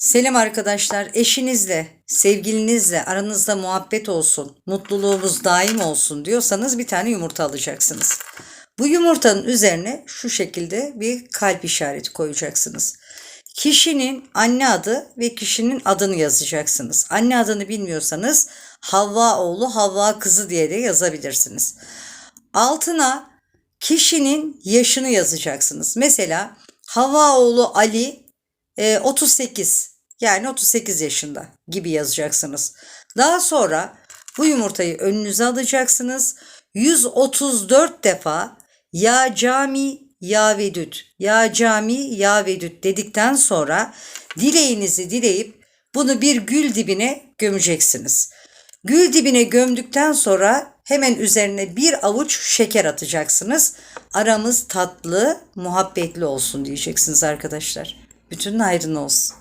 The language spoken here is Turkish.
Selam arkadaşlar. Eşinizle, sevgilinizle aranızda muhabbet olsun, mutluluğumuz daim olsun diyorsanız bir tane yumurta alacaksınız. Bu yumurtanın üzerine şu şekilde bir kalp işareti koyacaksınız. Kişinin anne adı ve kişinin adını yazacaksınız. Anne adını bilmiyorsanız Havva oğlu, Havva kızı diye de yazabilirsiniz. Altına kişinin yaşını yazacaksınız. Mesela Havva oğlu Ali e, 38 yani 38 yaşında gibi yazacaksınız. Daha sonra bu yumurtayı önünüze alacaksınız. 134 defa ya cami ya vedüt ya cami ya vedüt dedikten sonra dileğinizi dileyip bunu bir gül dibine gömeceksiniz. Gül dibine gömdükten sonra hemen üzerine bir avuç şeker atacaksınız. Aramız tatlı, muhabbetli olsun diyeceksiniz arkadaşlar. Bütün hayrın olsun.